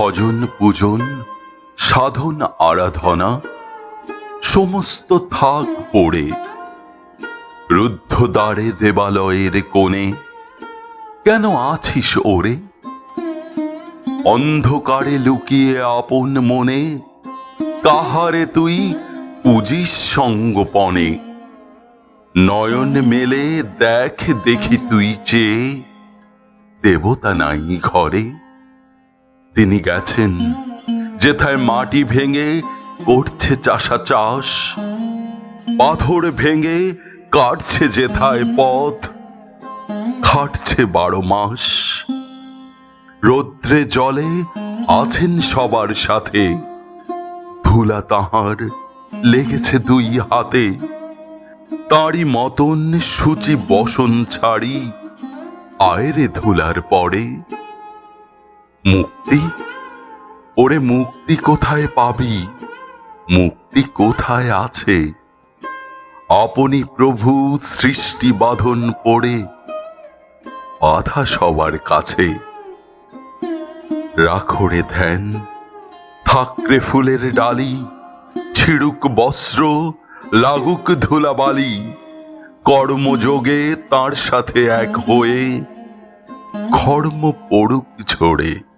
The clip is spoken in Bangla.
ভজন পূজন, সাধন আরাধনা, সমস্ত থাক পড়ে। রুদ্ধ দ্বারে দেবালয়ের কোণে কেন আছিস ওরে? অন্ধকারে লুকিয়ে আপন মনে কাহারে তুই পুজিস সঙ্গপনে? নয়ন মেলে দেখ দেখি তুই চেয়ে, দেবতা নাই ঘরে। তিনি গেছেন। যেথায় মাটি ভেঙে করছে চাষা চাষ, পাথর ভেঙে কাটছে যেথায় পথ, খাটছে বারো মাস। রৌদ্রে জলে আছেন সবার সাথে, ধুলা তাহার লেগেছে দুই হাতে। তাঁরই মতন সূচি বসন ছাড়ি, আয়রে ধুলার পরে মুক্তি? ওরে মুক্তি কোথায় পাবি? মুক্তি কোথায় আছে? আপনি প্রভু সৃষ্টি বাঁধন পড়ে, বাধা সবার কাছে। রাখরে ধ্যান থাকরে ফুলের ডালি, ছিড়ুক বস্ত্র, লাগুক ধুলাবালি, কর্মযোগে তার সাথে এক হয়ে কর্ম পড়ুক ঝরে।